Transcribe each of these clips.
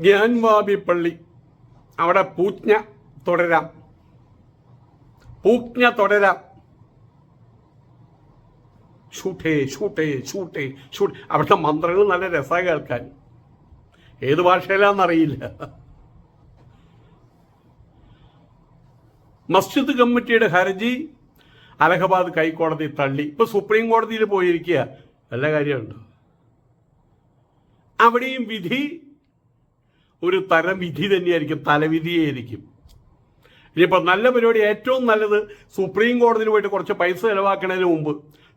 ഗ്യാൻവാബി പള്ളി അവിടെ പൂജ്ഞ തുടരാം. പൂജ്ഞ തുടരാം. ഷൂട്ടേ ഷൂട്ടേ ഷൂട്ടേ ഷൂട്ട്. അവിടുത്തെ മന്ത്രങ്ങൾ നല്ല രസമാണ് കേൾക്കാൻ. ഏത് ഭാഷയിലാണെന്നറിയില്ല മസ്ജിദ് കമ്മിറ്റിയുടെ ഹർജി അലഹബാദ് ഹൈക്കോടതി തള്ളി. ഇപ്പൊ സുപ്രീം കോടതിയിൽ പോയിരിക്കുക. നല്ല കാര്യമുണ്ട്? അവിടെയും വിധി ഒരു തരം വിധി തന്നെയായിരിക്കും തലവിധിയായിരിക്കും. ഇനിയിപ്പോൾ നല്ല പരിപാടി ഏറ്റവും നല്ലത് സുപ്രീം കോടതിയിൽ പോയിട്ട് കുറച്ച് പൈസ ചിലവാക്കുന്നതിന് മുമ്പ്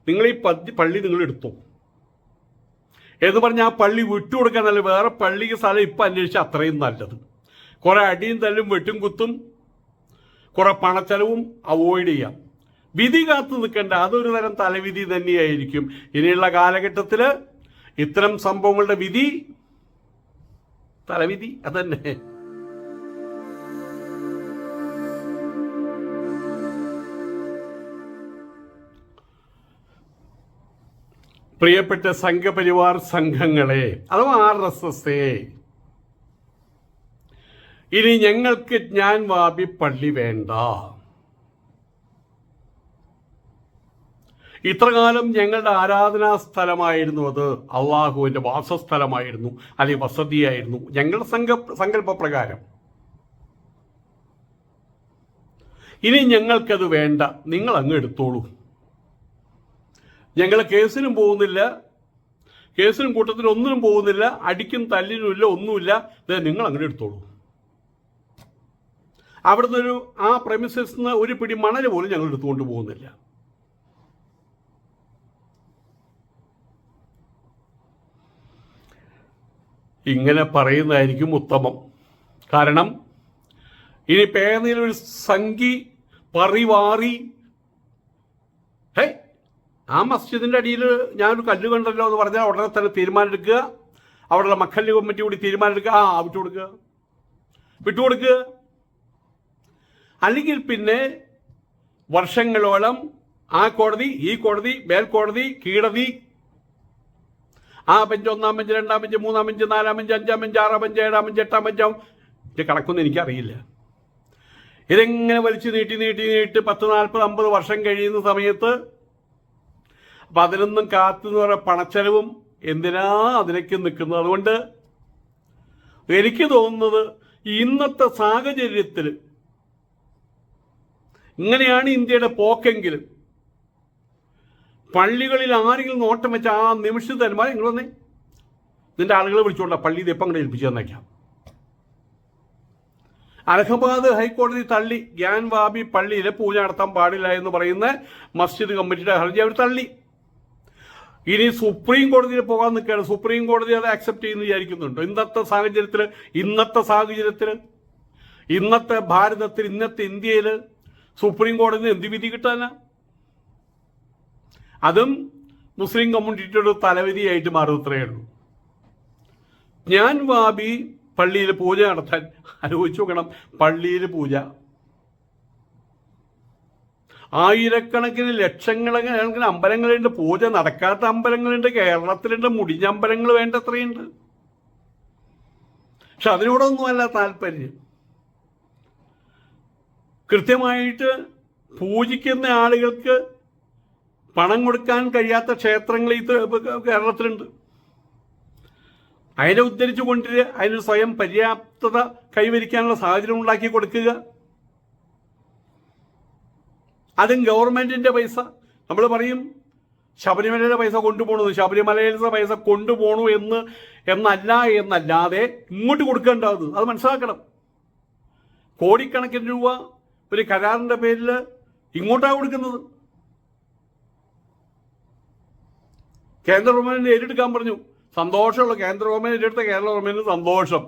നിങ്ങൾ ഈ പള്ളി നിങ്ങൾ എടുത്തു. എന്ന് പറഞ്ഞാൽ ആ പള്ളി വിട്ടുകൊടുക്കാൻ നല്ല വേറെ പള്ളിക്ക് സ്ഥലം ഇപ്പം അന്വേഷിച്ചാൽ അത്രയും നല്ലത്. കുറേ അടിയും തല്ലും വെട്ടും കുത്തും കുറേ പണച്ചെലവും അവോയ്ഡ് ചെയ്യാം. വിധി കാത്തു നിൽക്കേണ്ട അതൊരു തരം തലവിധി തന്നെയായിരിക്കും. ഇനിയുള്ള കാലഘട്ടത്തിൽ ഇത്തരം സംഭവങ്ങളുടെ വിധി തലവിധി അതന്നെ. പ്രിയപ്പെട്ട സംഘപരിവാർ സംഘങ്ങളെ അഥവാ ആർ എസ് എസ് ഇനി ഞങ്ങൾക്ക് ഞാൻ വാബി പള്ളി വേണ്ട. ഇത്രകാലം ഞങ്ങളുടെ ആരാധനാ സ്ഥലമായിരുന്നു അത്. അള്ളാഹുവിന്റെ വാസസ്ഥലമായിരുന്നു. അല്ലെങ്കിൽ വസതിയായിരുന്നു. ഞങ്ങളുടെ സങ്ക സങ്കല്പപ്രകാരം. ഇനി ഞങ്ങൾക്കത് വേണ്ട. നിങ്ങൾ അങ്ങ് എടുത്തോളൂ. ഞങ്ങൾ കേസിനും പോകുന്നില്ല. കേസിനും കൂട്ടത്തിനും ഒന്നിനും പോകുന്നില്ല. അടിക്കും തല്ലിനുമില്ല ഒന്നുമില്ല. നിങ്ങൾ അങ്ങനെ എടുത്തോളൂ. അവിടുന്ന് ഒരു ആ പ്രമിസസ് നിന്ന് ഒരു പിടി മണൽ പോലും ഞങ്ങൾ എടുത്തുകൊണ്ട് പോകുന്നില്ല. ഇങ്ങനെ പറയുന്നതായിരിക്കും ഉത്തമം. കാരണം ഇനി പേനയിൽ ഒരു സംഖി പറിവാറി ഹേ ആ മസ്ജിദിന്റെ അടിയിൽ ഞാനൊരു കല്ല് കണ്ടല്ലോ എന്ന് പറഞ്ഞാൽ ഉടനെ തന്നെ തീരുമാനമെടുക്കുക. അവിടെയുള്ള മക്കല്ല് കമ്മിറ്റി കൂടി തീരുമാനമെടുക്കുക. ആ വിട്ടുകൊടുക്കുക. വിട്ടുകൊടുക്കുക. അല്ലെങ്കിൽ പിന്നെ വർഷങ്ങളോളം ആ കോടതി ഈ കോടതി മേൽക്കോടതി കീഴതി ആ ബെഞ്ച് ഒന്നാം ബെഞ്ച് രണ്ടാം ബെഞ്ച് മൂന്നാം ബെഞ്ച് നാലാം ബെഞ്ച് അഞ്ചാം ബെഞ്ച് ആറാം ബെഞ്ച് ഏഴാം ബെഞ്ച് എട്ടാം ബെഞ്ചാവും ഇത് കണക്കൊന്നും എനിക്കറിയില്ല. ഇതെങ്ങനെ വലിച്ചു നീട്ടി നീട്ടി നീട്ടി പത്ത് നാൽപ്പത് അമ്പത് വർഷം കഴിയുന്ന സമയത്ത് അപ്പം അതിനൊന്നും കാത്തു പറയുന്ന പണച്ചെലവും എന്തിനാ അതിലേക്ക് നിൽക്കുന്നത്? അതുകൊണ്ട് എനിക്ക് തോന്നുന്നത് ഇന്നത്തെ സാഹചര്യത്തിൽ ഇങ്ങനെയാണ് ഇന്ത്യയുടെ പോക്കെങ്കിൽ പള്ളികളിൽ ആരെങ്കിലും നോട്ടം വെച്ച ആ നിമിഷം തരുമ്പോൾ നിങ്ങൾ വന്നേ. നിന്റെ ആളുകളെ വിളിച്ചോണ്ട പള്ളി ദീപം കൂടെ ഏൽപ്പിച്ചു തന്നേക്കാം. അലഹബാദ് ഹൈക്കോടതി തള്ളി ഗ്യാൻ വാബി പള്ളിയിൽ പൂജ നടത്താൻ പാടില്ല എന്ന് പറയുന്ന മസ്ജിദ് കമ്മിറ്റിയുടെ ഹർജി അവർ തള്ളി. ഇനി സുപ്രീം കോടതിയിൽ പോകാൻ നിൽക്കുകയാണ്. സുപ്രീം കോടതി അത് ആക്സെപ്റ്റ് ചെയ്യുന്നു വിചാരിക്കുന്നുണ്ടോ? ഇന്നത്തെ സാഹചര്യത്തിൽ ഇന്നത്തെ സാഹചര്യത്തിൽ ഇന്നത്തെ ഭാരതത്തിൽ ഇന്നത്തെ ഇന്ത്യയിൽ സുപ്രീം കോടതി എന്ത് വിധി കിട്ടാനാ അതും മുസ്ലിം കമ്മ്യൂണിറ്റിയുടെ തലവിധിയായിട്ട് മാറും ഇത്രയേ ഉള്ളൂ. ഞാൻ വാബി പള്ളിയിൽ പൂജ നടത്താൻ ആലോചിച്ച് നോക്കണം. പള്ളിയിൽ പൂജ. ആയിരക്കണക്കിന് ലക്ഷക്കണക്കിന് അമ്പലങ്ങളുണ്ട്. പൂജ നടക്കാത്ത അമ്പലങ്ങളുണ്ട്. കേരളത്തിലുണ്ട്. മുടിഞ്ഞ അമ്പലങ്ങൾ വേണ്ടത്രയുണ്ട് പക്ഷെ അതിനോടൊന്നുമല്ല താല്പര്യം. കൃത്യമായിട്ട് പൂജിക്കുന്ന ആളുകൾക്ക് പണം കൊടുക്കാൻ കഴിയാത്ത ക്ഷേത്രങ്ങൾ ഈ കേരളത്തിലുണ്ട്. അതിനെ ഉദ്ധരിച്ചു കൊണ്ടിരിക്കുക അതിന് സ്വയം പര്യാപ്തത കൈവരിക്കാനുള്ള സാഹചര്യം ഉണ്ടാക്കി കൊടുക്കുക. അതും ഗവൺമെന്റിന്റെ പൈസ. നമ്മൾ പറയും ശബരിമലയുടെ പൈസ കൊണ്ടുപോകണു? ശബരിമലയിലെ പൈസ കൊണ്ടുപോകണു എന്ന് എന്നല്ല എന്നല്ലാതെ ഇങ്ങോട്ട് കൊടുക്കേണ്ടത് അത്. മനസ്സിലാക്കണം. കോടിക്കണക്കിന് രൂപ ഒരു കരാറിന്റെ പേരിൽ ഇങ്ങോട്ടാണ് കൊടുക്കുന്നത്. കേന്ദ്ര ഗവൺമെന്റിനെ ഏറ്റെടുക്കാൻ പറഞ്ഞു. സന്തോഷമുള്ള. കേന്ദ്ര ഗവൺമെന്റ് ഏറ്റെടുത്ത കേരള ഗവൺമെന്റിന് സന്തോഷം.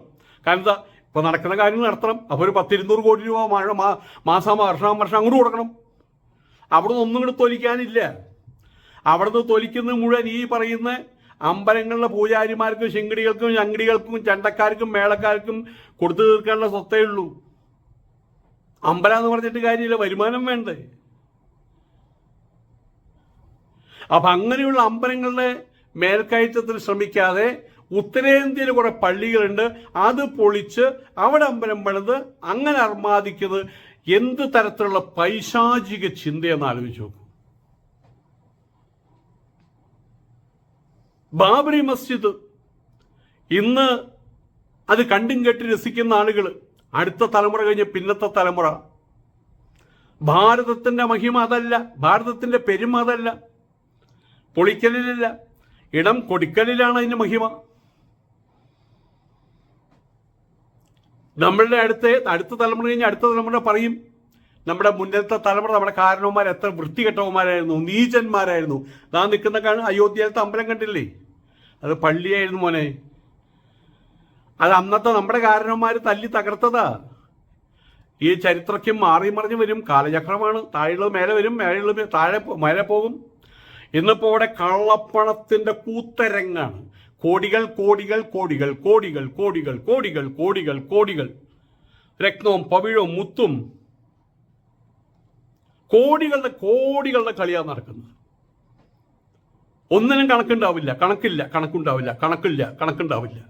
കാരണം എന്താ? ഇപ്പൊ നടക്കുന്ന കാര്യങ്ങൾ നടത്തണം. അപ്പോൾ ഒരു പത്തിരുന്നൂറ് കോടി രൂപ മഴ മാസം വർഷം വർഷം അങ്ങോട്ട് കൊടുക്കണം. അവിടുന്ന് ഒന്നും കൂടെ തൊലിക്കാനില്ല. അവിടുന്ന് തൊലിക്കുന്നത് മുഴുവൻ ഈ പറയുന്ന അമ്പലങ്ങളിലെ പൂജാരിമാർക്കും ശിങ്കടികൾക്കും ചങ്കിടികൾക്കും ചണ്ടക്കാർക്കും മേളക്കാർക്കും കൊടുത്തു തീർക്കാനുള്ള സ്വത്തേ ഉള്ളൂ. അമ്പലം എന്ന് പറഞ്ഞിട്ട് കാര്യമില്ല. വരുമാനം വേണ്ടേ? അപ്പൊ അങ്ങനെയുള്ള അമ്പലങ്ങളുടെ മേൽക്കയറ്റത്തിന് ശ്രമിക്കാതെ ഉത്തരേന്ത്യയിൽ കുറെ പള്ളികളുണ്ട്. അത് പൊളിച്ച് അവിടെ അമ്പലം പണിത് അങ്ങനെ അർമാദിക്കുന്നത് എന്ത് തരത്തിലുള്ള പൈശാചിക ചിന്തയെന്ന് ആലോചിച്ച് ബാബറി മസ്ജിദ് ഇന്ന് അത് കണ്ടും കെട്ടി രസിക്കുന്ന ആളുകൾ അടുത്ത തലമുറ കഴിഞ്ഞ് പിന്നത്തെ തലമുറ. ഭാരതത്തിന്റെ മഹിമ അതല്ല ഭാരതത്തിന്റെ പെരുമ അതല്ല. പൊളിക്കലിലല്ല. ഇടം കൊടുക്കലിലാണ് അതിന്റെ മഹിമ. നമ്മളുടെ അടുത്ത് അടുത്ത തലമുറ കഴിഞ്ഞ് അടുത്ത തലമുറ പറയും നമ്മുടെ മുന്നത്തെ തലമുറ നമ്മുടെ കാരണവന്മാർ എത്ര വൃത്തികെട്ടവന്മാരായിരുന്നു നീചന്മാരായിരുന്നു. നാം നിൽക്കുന്ന കാരണം അയോധ്യയിലത്തെ അമ്പലം കണ്ടില്ലേ? അത് പള്ളിയായിരുന്നു മോനെ. അത് അന്നത്തെ നമ്മുടെ കാരണവന്മാർ തല്ലി തകർത്തതാ. ഈ ചരിത്രയ്ക്കും മാറി മറിഞ്ഞ് വരും കാലചക്രമാണ്. താഴെയുള്ളത് മേലെ വരും മേലെയുള്ളത് താഴെ മേലെ പോകും. ഇന്നിപ്പോ ഇവിടെ കള്ളപ്പണത്തിന്റെ കൂത്തരങ്ങാണ്. കോടികൾ കോടികൾ കോടികൾ കോടികൾ കോടികൾ കോടികൾ കോടികൾ കോടികൾ. രക്തവും പവിഴവും മുത്തും കോടികളുടെ കോടികളുടെ കളിയാണ് നടക്കുന്നത്. ഒന്നിനും കണക്കുണ്ടാവില്ല കണക്കില്ല കണക്കുണ്ടാവില്ല കണക്കില്ല കണക്കുണ്ടാവില്ല.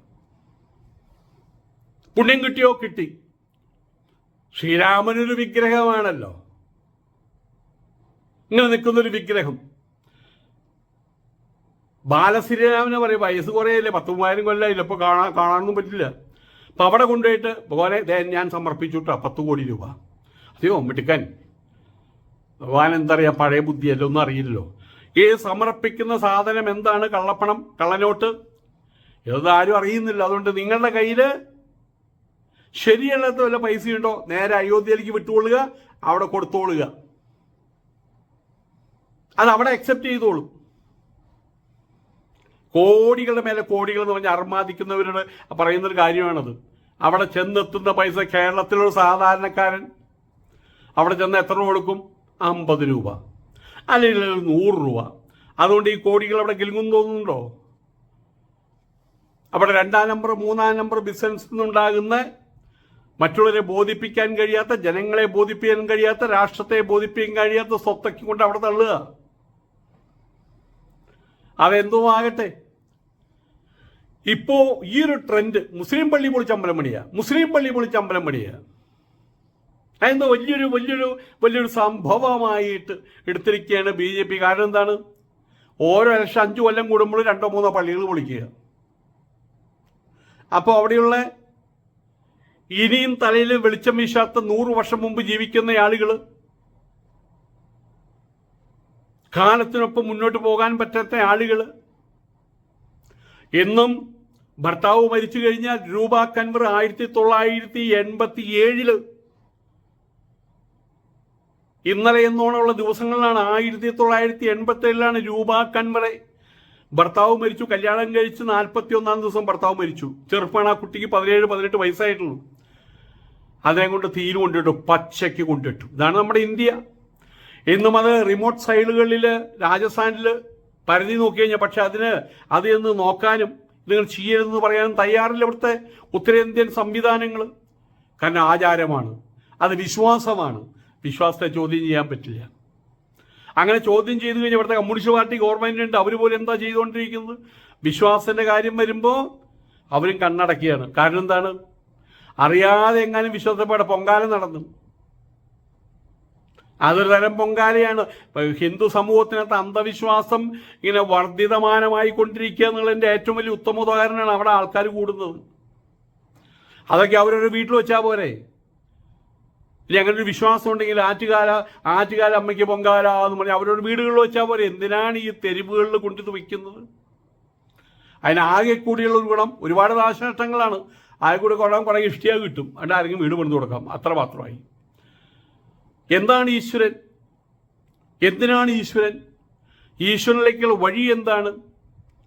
പുണ്യം കിട്ടിയോ? കിട്ടി. ശ്രീരാമനൊരു വിഗ്രഹമാണല്ലോ. ഇങ്ങനെ നിൽക്കുന്നൊരു വിഗ്രഹം. ബാലശ്രീരാമനെ പറയും വയസ്സ് കുറേയല്ലേ പത്ത് മൂവായിരം കൊല്ലമായില്ല ഇപ്പോൾ കാണാൻ കാണാനൊന്നും പറ്റില്ല. അപ്പം അവിടെ കൊണ്ടുപോയിട്ട് ദേ ഞാൻ സമർപ്പിച്ചു കേട്ടോ പത്ത് കോടി രൂപ. അതെയോ മിടുക്കൻ. ഭഗവാൻ എന്താ പറയുക പഴയ ബുദ്ധിയല്ലോ ഒന്നും അറിയില്ലല്ലോ. ഈ സമർപ്പിക്കുന്ന സാധനം എന്താണ്? കള്ളപ്പണം കള്ളനോട്ട്? ഇതാരും അറിയുന്നില്ല. അതുകൊണ്ട് നിങ്ങളുടെ കയ്യിൽ ശരിയല്ലാത്ത വല്ല പൈസയുണ്ടോ? നേരെ അയോധ്യയിലേക്ക് വിട്ടുകൊള്ളുക അവിടെ കൊടുത്തോളുക. അത് അവിടെ അക്സെപ്റ്റ് ചെയ്തോളും. കോടികളുടെ മേലെ കോടികൾ എന്ന് പറഞ്ഞ് അർമാദിക്കുന്നവരോട് പറയുന്നൊരു കാര്യമാണത്. അവിടെ ചെന്നെത്തുന്ന പൈസ കേരളത്തിലൊരു സാധാരണക്കാരൻ. അവിടെ ചെന്ന് എത്ര കൊടുക്കും? അമ്പത് രൂപ. അല്ലെങ്കിൽ നൂറ് രൂപ. അതുകൊണ്ട് ഈ കോടികൾ അവിടെ കിലുങ്ങും തോന്നുന്നുണ്ടോ? അവിടെ രണ്ടാം നമ്പർ മൂന്നാം നമ്പർ ബിസിനസ് നിന്നുണ്ടാകുന്ന മറ്റുള്ളവരെ ബോധിപ്പിക്കാൻ കഴിയാത്ത ജനങ്ങളെ ബോധിപ്പിക്കാൻ കഴിയാത്ത രാഷ്ട്രത്തെ ബോധിപ്പിക്കാൻ കഴിയാത്ത സ്വത്തൊക്കെ കൊണ്ട് അവിടെ തള്ളുക. അതെന്തോ ആകട്ടെ. ഇപ്പോ ഈ ഒരു ട്രെൻഡ് മുസ്ലിം പള്ളി പൊളിച്ച് അമ്പലം പണിയ മുസ്ലിം പള്ളി പൊളിച്ച് അമ്പലം പണിയ അതെന്തോ വലിയൊരു വലിയൊരു വലിയൊരു സംഭവമായിട്ട് എടുത്തിരിക്കുകയാണ് ബി ജെ പി. കാരണം എന്താണ്? ഓരോ ലക്ഷം അഞ്ചു കൊല്ലം കൂടുമ്പോൾ രണ്ടോ മൂന്നോ പള്ളികൾ പൊളിക്കുക. അപ്പോൾ അവിടെയുള്ള ഇനിയും തലയിൽ വെളിച്ചം വീശാത്ത നൂറ് വർഷം മുമ്പ് ജീവിക്കുന്ന ആളുകൾ കാലത്തിനൊപ്പം മുന്നോട്ട് പോകാൻ പറ്റാത്ത ആളുകൾ എന്നും ഭർത്താവ് മരിച്ചു കഴിഞ്ഞാൽ രൂപ കൻവർ ആയിരത്തി തൊള്ളായിരത്തി എൺപത്തി ഏഴിൽ ഇന്നലെ എന്നോണമുള്ള ദിവസങ്ങളിലാണ് ആയിരത്തി തൊള്ളായിരത്തി എൺപത്തി ഏഴിലാണ് രൂപ കൻവറെ ഭർത്താവ് മരിച്ചു കല്യാണം കഴിച്ച് നാൽപ്പത്തി ഒന്നാം ദിവസം ഭർത്താവ് മരിച്ചു. ചെറുപ്പമാണ് ആ കുട്ടിക്ക് പതിനേഴ് പതിനെട്ട് വയസ്സായിട്ടുള്ളൂ. അതിനെ കൊണ്ട് തീരു കൊണ്ടിട്ടു പച്ചയ്ക്ക് കൊണ്ടിട്ടു. ഇതാണ് നമ്മുടെ ഇന്ത്യ. ഇന്നും അത് റിമോട്ട് സൈഡുകളിൽ രാജസ്ഥാനിൽ പരിധി നോക്കി കഴിഞ്ഞാൽ പക്ഷെ അതിന് അത് എന്ന് നോക്കാനും നിങ്ങൾ ചെയ്യരുതെന്ന് പറയാനും തയ്യാറില്ല ഇവിടുത്തെ ഉത്തരേന്ത്യൻ സംവിധാനങ്ങൾ. കാരണം ആചാരമാണ്. അത് വിശ്വാസമാണ്. വിശ്വാസത്തെ ചോദ്യം ചെയ്യാൻ പറ്റില്ല. അങ്ങനെ ചോദ്യം ചെയ്തു കഴിഞ്ഞാൽ ഇവിടുത്തെ കമ്മ്യൂണിസ്റ്റ് പാർട്ടി ഗവൺമെന്റ് ഉണ്ട്. അവർ പോലും എന്താ ചെയ്തുകൊണ്ടിരിക്കുന്നത്? വിശ്വാസത്തിന്റെ കാര്യം വരുമ്പോൾ അവരും കണ്ണടക്കുകയാണ് കാരണം എന്താണ്? അറിയാതെ എങ്ങാനും വിശ്വാസപ്പെടെ പൊങ്കാലം നടന്നു. അതൊരു തരം പൊങ്കാലയാണ്. ഹിന്ദു സമൂഹത്തിനകത്ത് അന്ധവിശ്വാസം ഇങ്ങനെ വർദ്ധിതമാനമായി കൊണ്ടിരിക്കുക എന്നുള്ളതിന്റെ ഏറ്റവും വലിയ ഉത്തമ ഉദാഹരണമാണ് അവിടെ ആൾക്കാർ കൂടുന്നത്. അതൊക്കെ അവരൊരു വീട്ടിൽ വെച്ചാൽ പോരെ? ഇനി അങ്ങനെ ഒരു വിശ്വാസം ഉണ്ടെങ്കിൽ ആറ്റുകാല ആറ്റുകാല അമ്മയ്ക്ക് പൊങ്കാല എന്ന് പറഞ്ഞാൽ അവരോട് വീടുകളിൽ വെച്ചാൽ പോരെ? എന്തിനാണ് ഈ തെരുവുകളിൽ കൊണ്ടു വയ്ക്കുന്നത് അതിനാകെ കൂടിയുള്ള ഒരു ഗുണം ഒരുപാട് നാശനഷ്ടങ്ങളാണ്. ആകെ കൂടി കൊള്ളാൻ കുറേ ഇഷ്ടിയാ കിട്ടും. അതുകൊണ്ട് ആരെങ്കിലും വീട് പണിത് കൊടുക്കാം. അത്ര മാത്രമായി. എന്താണ് ഈശ്വരൻ? എന്തിനാണ് ഈശ്വരൻ? ഈശ്വരനിലേക്കുള്ള വഴി എന്താണ്?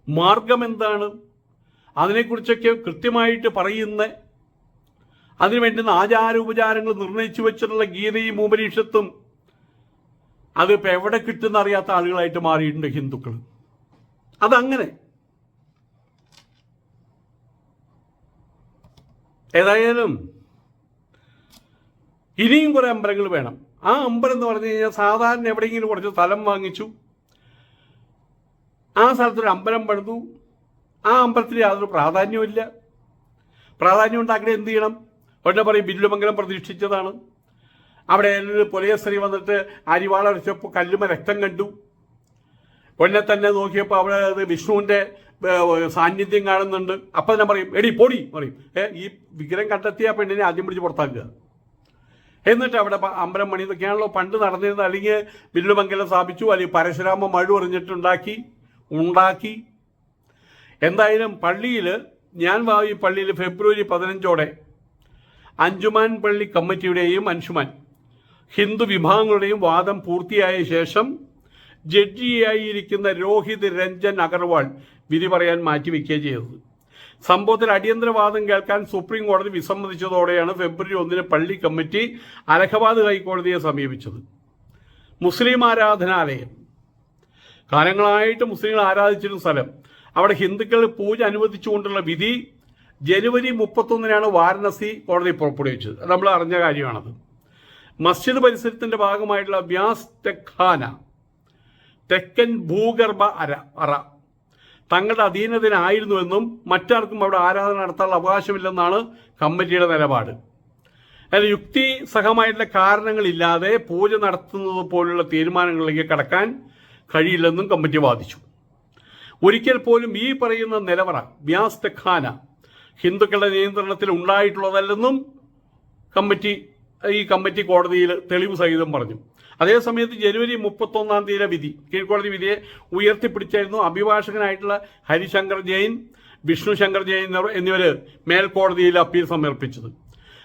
മാർഗം എന്താണ്? അതിനെക്കുറിച്ചൊക്കെ കൃത്യമായിട്ട് പറയുന്ന അതിനു വേണ്ടി ആചാര ഉപചാരങ്ങൾ നിർണയിച്ചു വെച്ചിട്ടുള്ള ഗീതയും ഉപനിഷത്തും അതിപ്പോൾ എവിടെ കിട്ടുന്ന അറിയാത്ത ആളുകളായിട്ട് മാറിയിട്ടുണ്ട് ഹിന്ദുക്കൾ. അതങ്ങനെ. ഏതായാലും ഇനിയും കുറേ അമ്പലങ്ങൾ വേണം. ആ അമ്പലം എന്ന് പറഞ്ഞു കഴിഞ്ഞാൽ സാധാരണ എവിടെയെങ്കിലും കുറച്ച് സ്ഥലം വാങ്ങിച്ചു. ആ സ്ഥലത്തൊരു അമ്പലം പണിതു. ആ അമ്പലത്തിൽ യാതൊരു പ്രാധാന്യവുമില്ല പ്രാധാന്യം ഉണ്ടാക്കണേ എന്ത് ചെയ്യണം? ഉടനെ പറയും ബില്ലുമംഗലം പ്രതീക്ഷിച്ചതാണ് അവിടെ ഒരു പുലയസ്ത്രീ വന്നിട്ട് അരിവാള അടിച്ചപ്പോൾ കല്ലുമ രക്തം കണ്ടു. ഉടനെ തന്നെ നോക്കിയപ്പോൾ അവിടെ വിഷ്ണുവിന്റെ സാന്നിധ്യം കാണുന്നുണ്ട്. അപ്പം തന്നെ പറയും എടി പൊടി പറയും. ഈ വിഗ്രഹം കണ്ടെത്തിയ പെണ്ണിനെ ആദ്യം പിടിച്ച് പുറത്താക്കുക. എന്നിട്ട് അവിടെ അമ്പലം മണി ഇതൊക്കെയാണല്ലോ പണ്ട് നടന്നിരുന്നത്. അല്ലെങ്കിൽ വില്ലുമംഗലം സ്ഥാപിച്ചു അല്ലെങ്കിൽ പരശുരാമ മഴ എറിഞ്ഞിട്ടുണ്ടാക്കി ഉണ്ടാക്കി. എന്തായാലും പള്ളിയിൽ ഞാൻ വാവി പള്ളിയിൽ ഫെബ്രുവരി പതിനഞ്ചോടെ അഞ്ചുമാൻ പള്ളി കമ്മിറ്റിയുടെയും അൻഷുമാൻ ഹിന്ദു വിഭാഗങ്ങളുടെയും വാദം പൂർത്തിയായ ശേഷം ജഡ്ജിയായിരിക്കുന്ന രോഹിത് രഞ്ജൻ അഗർവാൾ വിധി പറയാൻ മാറ്റിവെക്കുകയാണ് ചെയ്തത് സംഭവത്തിൽ അടിയന്തരവാദം കേൾക്കാൻ സുപ്രീം കോടതി വിസമ്മതിച്ചതോടെയാണ് ഫെബ്രുവരി ഒന്നിന് പള്ളി കമ്മിറ്റി അലഹബാദ് ഹൈക്കോടതിയെ സമീപിച്ചത്. മുസ്ലിം ആരാധനാലയം. കാലങ്ങളായിട്ട് മുസ്ലിങ്ങൾ ആരാധിച്ചിരുന്ന സ്ഥലം. അവിടെ ഹിന്ദുക്കൾ പൂജ അനുവദിച്ചുകൊണ്ടുള്ള വിധി ജനുവരി മുപ്പത്തൊന്നിനാണ് വാരണസി കോടതി പുറപ്പെടുവിച്ചത്. നമ്മൾ അറിഞ്ഞ കാര്യമാണത്. മസ്ജിദ് പരിസരത്തിന്റെ ഭാഗമായിട്ടുള്ള വ്യാസ് തെഖാന തെക്കൻ ഭൂഗർഭ അര അറ. തങ്ങളുടെ അധീനതയിലായിരുന്നുവെന്നും മറ്റാർക്കും അവിടെ ആരാധന നടത്താനുള്ള അവകാശമില്ലെന്നാണ് കമ്മിറ്റിയുടെ നിലപാട്. അതിന് യുക്തി സഹമായിട്ടുള്ള കാരണങ്ങളില്ലാതെ പൂജ നടത്തുന്നത് പോലുള്ള തീരുമാനങ്ങളിലേക്ക് കടക്കാൻ കഴിയില്ലെന്നും കമ്മിറ്റി വാദിച്ചു. ഒരിക്കൽ പോലും ഈ പറയുന്ന നിലവറ വ്യാസ് തെഖാന ഹിന്ദുക്കളുടെ നിയന്ത്രണത്തിൽ ഉണ്ടായിട്ടുള്ളതല്ലെന്നും കമ്മിറ്റി ഈ കമ്മിറ്റി കോടതിയിൽ തെളിവ് സഹിതം പറഞ്ഞു. അതേസമയത്ത് ജനുവരി മുപ്പത്തൊന്നാം തീയതിയിലെ വിധി കീഴ്ക്കോടതി വിധിയെ ഉയർത്തിപ്പിടിച്ചായിരുന്നു അഭിഭാഷകനായിട്ടുള്ള ഹരിശങ്കർ ജെയിൻ വിഷ്ണു ശങ്കർ ജെയിൻ എന്നിവർ- മേൽക്കോടതിയിൽ അപ്പീൽ സമർപ്പിച്ചത്.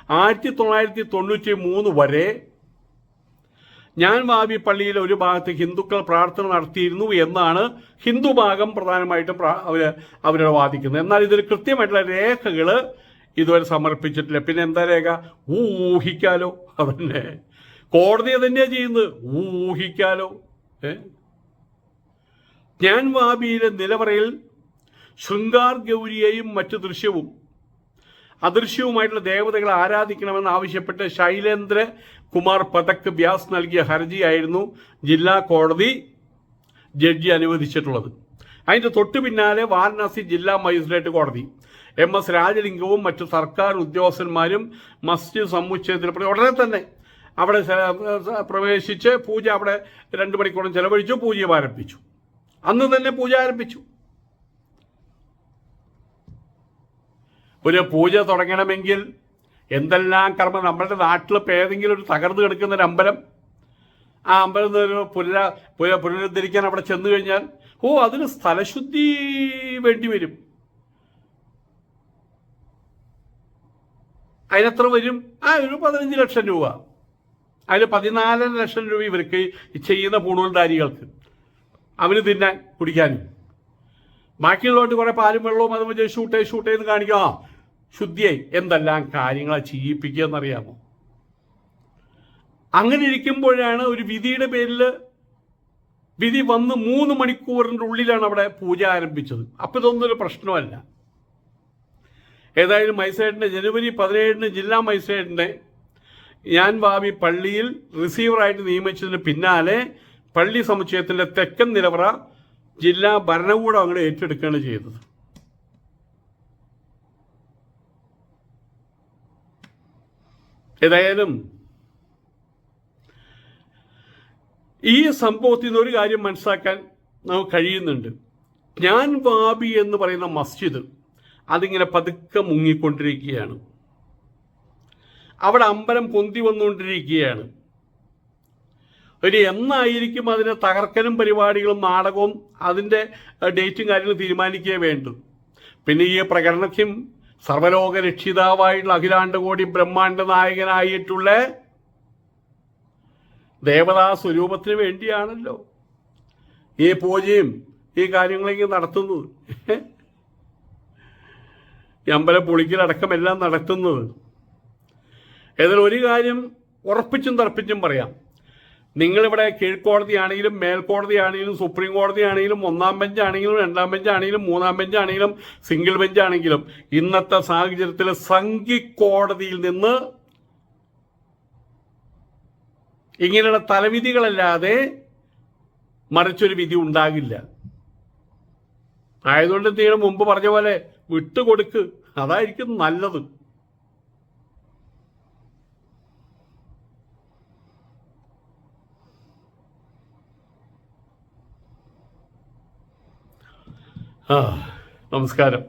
ആയിരത്തി തൊള്ളായിരത്തി തൊണ്ണൂറ്റി മൂന്ന് വരെ ഞാൻ വാവി പള്ളിയിലെ ഒരു ഭാഗത്ത് ഹിന്ദുക്കൾ പ്രാർത്ഥന നടത്തിയിരുന്നു എന്നാണ് ഹിന്ദു ഭാഗം പ്രധാനമായിട്ടും അവർ അവരോട് അവരുടെ വാദിക്കുന്നത്. എന്നാൽ ഇതിൽ കൃത്യമായിട്ടുള്ള രേഖകൾ ഇതുവരെ സമർപ്പിച്ചിട്ടില്ല. പിന്നെ എന്താ രേഖ? ഊഹിക്കാലോ? അതന്നെ. കോടതി തന്നെയാ ചെയ്യുന്നത്. ഊഹിക്കാലോ. ഏ? ഞാൻ വാബിയിലെ നിലവറയിൽ ശൃംഗാർ ഗൗരിയെയും മറ്റു ദൃശ്യവും അദൃശ്യവുമായിട്ടുള്ള ദേവതകളെ ആരാധിക്കണമെന്ന് ആവശ്യപ്പെട്ട് ശൈലേന്ദ്ര കുമാർ പതക് വ്യാസ് നൽകിയ ഹർജിയായിരുന്നു ജില്ലാ കോടതി ജഡ്ജി അനുവദിച്ചിട്ടുള്ളത്. അതിന്റെ തൊട്ടു പിന്നാലെ വാരണാസി ജില്ലാ മജിസ്ട്രേറ്റ് കോടതി എം എസ് രാജലിംഗവും മറ്റു സർക്കാർ ഉദ്യോഗസ്ഥന്മാരും മസ്ജിദ് സമുച്ചയത്തിൽ ഉടനെ തന്നെ അവിടെ പ്രവേശിച്ച് പൂജ അവിടെ രണ്ട് മണിക്കൂറും ചെലവഴിച്ചു പൂജ ആരംഭിച്ചു. അന്ന് തന്നെ പൂജ ആരംഭിച്ചു. ഒരു പൂജ തുടങ്ങണമെങ്കിൽ എന്തെല്ലാം കർമ്മം നമ്മുടെ നാട്ടിൽ ഇപ്പോൾ ഏതെങ്കിലും ഒരു തകർന്നു കിടക്കുന്ന ഒരു അമ്പലം ആ അമ്പലം ഒരു പുനര പുന പുനരുദ്ധരിക്കാൻ അവിടെ ചെന്നു കഴിഞ്ഞാൽ ഓ അതിന് സ്ഥലശുദ്ധി വേണ്ടി വരും. അതിനെത്ര വരും. ആ ഒരു പതിനഞ്ച് ലക്ഷം രൂപ. അതിൽ പതിനാലര ലക്ഷം രൂപ ഇവർക്ക് ചെയ്യുന്ന പൂണൂൽധാരികൾക്ക്. അവന് തിന്നാൻ കുടിക്കാനും. ബാക്കിയുള്ളവർക്ക് കുറെ പാലും വെള്ളവും അതും വെച്ച് ഷൂട്ടേ ഷൂട്ടേ എന്ന് കാണിക്കുക ആ ശുദ്ധിയായി എന്തെല്ലാം കാര്യങ്ങളെ ചെയ്യിപ്പിക്കുക എന്നറിയാമോ? അങ്ങനെ ഇരിക്കുമ്പോഴാണ് ഒരു വിധിയുടെ പേരിൽ വിധി വന്ന് മൂന്ന് മണിക്കൂറിന്റെ ഉള്ളിലാണ് അവിടെ പൂജ ആരംഭിച്ചത്. അപ്പം ഇതൊന്നും ഒരു പ്രശ്നമല്ല. ഏതായാലും മജിസ്ട്രേറ്റിന്റെ ജനുവരി പതിനേഴിന് ജില്ലാ മജിസ്ട്രേറ്റിന്റെ ഞാൻ ബാബി പള്ളിയിൽ റിസീവറായിട്ട് നിയമിച്ചതിന് പിന്നാലെ പള്ളി സമുച്ചയത്തിന്റെ തെക്കൻ നിലവറ ജില്ലാ ഭരണകൂടം അങ്ങോട്ട് ഏറ്റെടുക്കുകയാണ് ചെയ്തത്. ഏതായാലും ഈ സംഭവത്തിൽ നിന്ന് ഒരു കാര്യം മനസ്സിലാക്കാൻ നമുക്ക് കഴിയുന്നുണ്ട്. ഞാൻ വാബി എന്ന് പറയുന്ന മസ്ജിദ് അതിങ്ങനെ പതുക്കെ മുങ്ങിക്കൊണ്ടിരിക്കുകയാണ്. അവിടെ അമ്പലം പൊന്തി വന്നുകൊണ്ടിരിക്കുകയാണ്. ഒരു എന്നായിരിക്കും അതിന്റെ തകർക്കനും പരിപാടികളും നാടകവും അതിന്റെ ഡേറ്റും കാര്യങ്ങളും തീരുമാനിക്കുകയേ വേണ്ടു. പിന്നെ ഈ പ്രകടനത്തിൽ സർവലോക രക്ഷിതാവായിട്ടുള്ള അഖിലാണ്ടകോടി ബ്രഹ്മാണ്ട നായകനായിട്ടുള്ള ദേവതാ സ്വരൂപത്തിന് വേണ്ടിയാണല്ലോ ഈ പൂജയും ഈ കാര്യങ്ങളൊക്കെ നടത്തുന്നത്. അമ്പലം പൊളിക്കലടക്കം എല്ലാം നടത്തുന്നത്. ഏതായാലും ഒരു കാര്യം ഉറപ്പിച്ചും തറപ്പിച്ചും പറയാം. നിങ്ങളിവിടെ കീഴ്ക്കോടതിയാണെങ്കിലും മേൽക്കോടതിയാണെങ്കിലും സുപ്രീം കോടതിയാണെങ്കിലും ഒന്നാം ബെഞ്ചാണെങ്കിലും രണ്ടാം ബെഞ്ചാണെങ്കിലും മൂന്നാം ബെഞ്ചാണെങ്കിലും സിംഗിൾ ബെഞ്ചാണെങ്കിലും ഇന്നത്തെ സാഹചര്യത്തിൽ സംഘിക്കോടതിയിൽ നിന്ന് ഇങ്ങനെയുള്ള തലവിധികളല്ലാതെ മറിച്ചൊരു വിധി ഉണ്ടാകില്ല. ആയതുകൊണ്ട് തീരെ മുമ്പ് പറഞ്ഞ പോലെ വിട്ടുകൊടുക്ക്. അതായിരിക്കും നല്ലത്. നമസ്കാരം